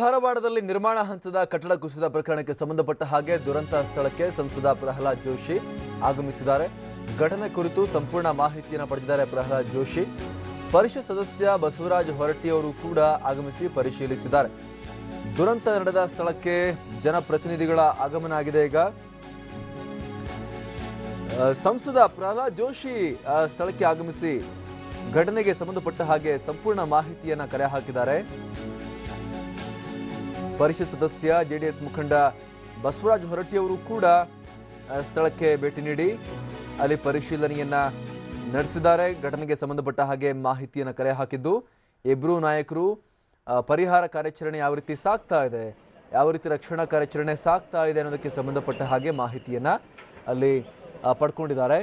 ಧಾರವಾಡದಲ್ಲಿ ನಿರ್ಮಾಣ ಹಂತದ ಕಟ್ಟಡ ಕುಸಿತ ಪ್ರಕರಣಕ್ಕೆ ಸಂಬಂಧಪಟ್ಟ ಹಾಗೆ ದುರಂತ ಸ್ಥಳಕ್ಕೆ ಸಂಸದ ಪ್ರಹ್ಲಾದ್ ಜೋಶಿ ಆಗಮಿಸಿದ್ದಾರೆ. ಘಟನೆ ಕುರಿತು ಸಂಪೂರ್ಣ ಮಾಹಿತಿಯನ್ನು ಪಡೆದಿದ್ದಾರೆ ಪ್ರಹ್ಲಾದ್ ಜೋಶಿ. ಪರಿಷತ್ ಸದಸ್ಯ ಬಸವರಾಜ್ ಹೊರಟ್ಟಿಯವರು ಕೂಡ ಆಗಮಿಸಿ ಪರಿಶೀಲಿಸಿದ್ದಾರೆ. ದುರಂತ ನಡೆದ ಸ್ಥಳಕ್ಕೆ ಜನಪ್ರತಿನಿಧಿಗಳ ಆಗಮನ ಆಗಿದೆ ಈಗ. ಸಂಸದ ಪ್ರಹ್ಲಾದ್ ಜೋಶಿ ಸ್ಥಳಕ್ಕೆ ಆಗಮಿಸಿ ಘಟನೆಗೆ ಸಂಬಂಧಪಟ್ಟ ಹಾಗೆ ಸಂಪೂರ್ಣ ಮಾಹಿತಿಯನ್ನು ಕರೆ ಹಾಕಿದ್ದಾರೆ. ಪರಿಷತ್ ಸದಸ್ಯ ಜೆಡಿಎಸ್ ಮುಖಂಡ ಬಸವರಾಜ ಹೊರಟ್ಟಿಯವರು ಕೂಡ ಸ್ಥಳಕ್ಕೆ ಭೇಟಿ ನೀಡಿ ಅಲ್ಲಿ ಪರಿಶೀಲನೆಯನ್ನ ನಡೆಸಿದ್ದಾರೆ. ಘಟನೆಗೆ ಸಂಬಂಧಪಟ್ಟ ಹಾಗೆ ಮಾಹಿತಿಯನ್ನು ಕಲೆ ಹಾಕಿದ್ದು ಇಬ್ಬರೂ ನಾಯಕರು ಪರಿಹಾರ ಕಾರ್ಯಾಚರಣೆ ಯಾವ ರೀತಿ ಸಾಗ್ತಾ ಇದೆ, ಯಾವ ರೀತಿ ರಕ್ಷಣಾ ಕಾರ್ಯಾಚರಣೆ ಸಾಗ್ತಾ ಇದೆ ಅನ್ನೋದಕ್ಕೆ ಸಂಬಂಧಪಟ್ಟ ಹಾಗೆ ಮಾಹಿತಿಯನ್ನ ಅಲ್ಲಿ ಪಡ್ಕೊಂಡಿದ್ದಾರೆ.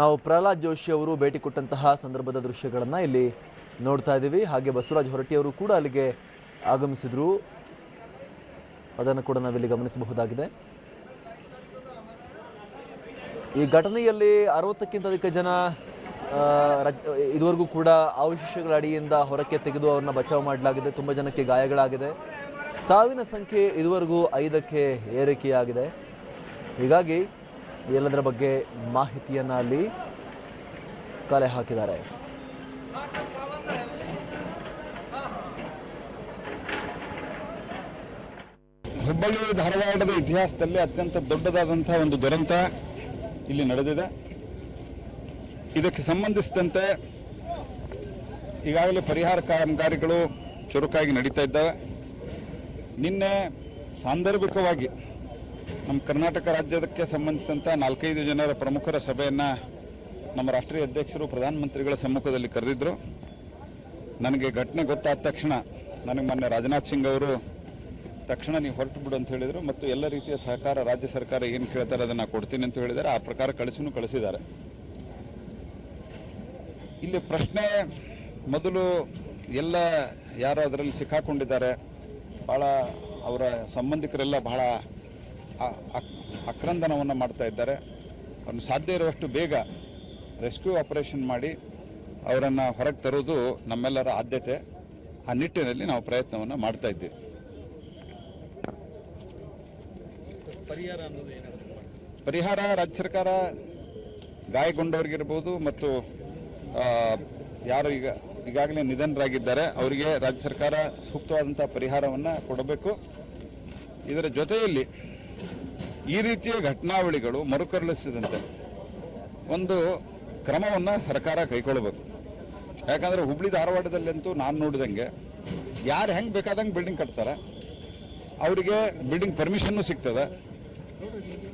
ನಾವು ಪ್ರಹ್ಲಾದ್ ಜೋಶಿ ಅವರು ಭೇಟಿ ಕೊಟ್ಟಂತಹ ಸಂದರ್ಭದ ದೃಶ್ಯಗಳನ್ನು ಇಲ್ಲಿ ನೋಡ್ತಾ ಇದ್ದೀವಿ. ಹಾಗೆ ಬಸವರಾಜ್ ಹೊರಟ್ಟಿ ಅವರು ಕೂಡ ಅಲ್ಲಿಗೆ ಆಗಮಿಸಿದ್ರು. ಅದನ್ನು ಕೂಡ ನಾವಿಲ್ಲಿ ಗಮನಿಸಬಹುದಾಗಿದೆ. ಈ ಘಟನೆಯಲ್ಲಿ ಅರವತ್ತಕ್ಕಿಂತ ಅಧಿಕ ಜನ ಇದುವರೆಗೂ ಕೂಡ ಅವಶೇಷಗಳ ಅಡಿಯಿಂದ ಹೊರಕ್ಕೆ ತೆಗೆದು ಅವ್ರನ್ನ ಬಚಾವ್ ಮಾಡಲಾಗಿದೆ. ತುಂಬ ಜನಕ್ಕೆ ಗಾಯಗಳಾಗಿದೆ. ಸಾವಿನ ಸಂಖ್ಯೆ ಇದುವರೆಗೂ ಐದಕ್ಕೆ ಏರಿಕೆಯಾಗಿದೆ. ಹೀಗಾಗಿ ಎಲ್ಲದರ ಬಗ್ಗೆ ಮಾಹಿತಿಯನ್ನು ಅಲ್ಲಿ ಕಲೆ ಹಾಕಿದ್ದಾರೆ. ಹುಬ್ಬಳ್ಳಿ ಧಾರವಾಡದ ಇತಿಹಾಸದಲ್ಲಿ ಅತ್ಯಂತ ದೊಡ್ಡದಾದಂಥ ಒಂದು ದುರಂತ ಇಲ್ಲಿ ನಡೆದಿದೆ. ಇದಕ್ಕೆ ಸಂಬಂಧಿಸಿದಂತೆ ಈಗಾಗಲೇ ಪರಿಹಾರ ಕಾಮಗಾರಿಗಳು ಚುರುಕಾಗಿ ನಡೀತಾ ಇದ್ದಾವೆ. ನಿನ್ನೆ ಸಾಂದರ್ಭಿಕವಾಗಿ ನಮ್ಮ ಕರ್ನಾಟಕ ರಾಜ್ಯದಕ್ಕೆ ಸಂಬಂಧಿಸಿದಂಥ ನಾಲ್ಕೈದು ಜನರ ಪ್ರಮುಖರ ಸಭೆಯನ್ನು ನಮ್ಮ ರಾಷ್ಟ್ರೀಯ ಅಧ್ಯಕ್ಷರು ಪ್ರಧಾನಮಂತ್ರಿಗಳ ಸಮ್ಮುಖದಲ್ಲಿ ಕರೆದಿದ್ದರು ನನಗೆ ಘಟನೆ ಗೊತ್ತಾದ ತಕ್ಷಣ ನನಗೆ ಮೊನ್ನೆ ರಾಜನಾಥ್ ಸಿಂಗ್ ಅವರು ತಕ್ಷಣ ನೀವು ಹೊರಟು ಬಿಡು ಅಂತ ಹೇಳಿದರು ಮತ್ತು ಎಲ್ಲ ರೀತಿಯ ಸಹಕಾರ ರಾಜ್ಯ ಸರ್ಕಾರ ಏನು ಕೇಳ್ತಾರೆ ಅದನ್ನು ಕೊಡ್ತೀನಿ ಅಂತ ಹೇಳಿದ್ದಾರೆ. ಆ ಪ್ರಕಾರ ಕಳಿಸಿನೂ ಕಳಿಸಿದ್ದಾರೆ. ಇಲ್ಲಿ ಪ್ರಶ್ನೆ ಮೊದಲು ಎಲ್ಲ ಯಾರು ಅದರಲ್ಲಿ ಸಿಕ್ಕಾಕೊಂಡಿದ್ದಾರೆ. ಭಾಳ ಅವರ ಸಂಬಂಧಿಕರೆಲ್ಲ ಬಹಳ ಆಕ್ರಂದನವನ್ನು ಮಾಡ್ತಾ ಇದ್ದಾರೆ. ಅವ್ರನ್ನ ಸಾಧ್ಯ ಇರುವಷ್ಟು ಬೇಗ ರೆಸ್ಕ್ಯೂ ಆಪರೇಷನ್ ಮಾಡಿ ಅವರನ್ನು ಹೊರಗೆ ತರೋದು ನಮ್ಮೆಲ್ಲರ ಆದ್ಯತೆ. ಆ ನಿಟ್ಟಿನಲ್ಲಿ ನಾವು ಪ್ರಯತ್ನವನ್ನು ಮಾಡ್ತಾ ಇದ್ದೀವಿ. ಪರಿಹಾರ ಪರಿಹಾರ ರಾಜ್ಯ ಸರ್ಕಾರ ಗಾಯಗೊಂಡವರಿಗಿರ್ಬೋದು ಮತ್ತು ಯಾರು ಈಗ, ಈಗಾಗಲೇ ನಿಧನರಾಗಿದ್ದಾರೆ, ಅವರಿಗೆ ರಾಜ್ಯ ಸರ್ಕಾರ ಸೂಕ್ತವಾದಂಥ ಪರಿಹಾರವನ್ನು ಕೊಡಬೇಕು. ಇದರ ಜೊತೆಯಲ್ಲಿ ಈ ರೀತಿಯ ಘಟನಾವಳಿಗಳು ಮರುಕರಳಿಸಿದಂತೆ ಒಂದು ಕ್ರಮವನ್ನು ಸರ್ಕಾರ ಕೈಗೊಳ್ಳಬೇಕು. ಯಾಕಂದರೆ ಹುಬ್ಳಿ ಧಾರವಾಡದಲ್ಲಂತೂ ನಾನು ನೋಡಿದಂಗೆ ಯಾರು ಹೆಂಗೆ ಬೇಕಾದಂಗೆ ಬಿಲ್ಡಿಂಗ್ ಕಟ್ತಾರೆ, ಅವರಿಗೆ ಬಿಲ್ಡಿಂಗ್ ಪರ್ಮಿಷನ್ನು ಸಿಗ್ತದೆ Go to the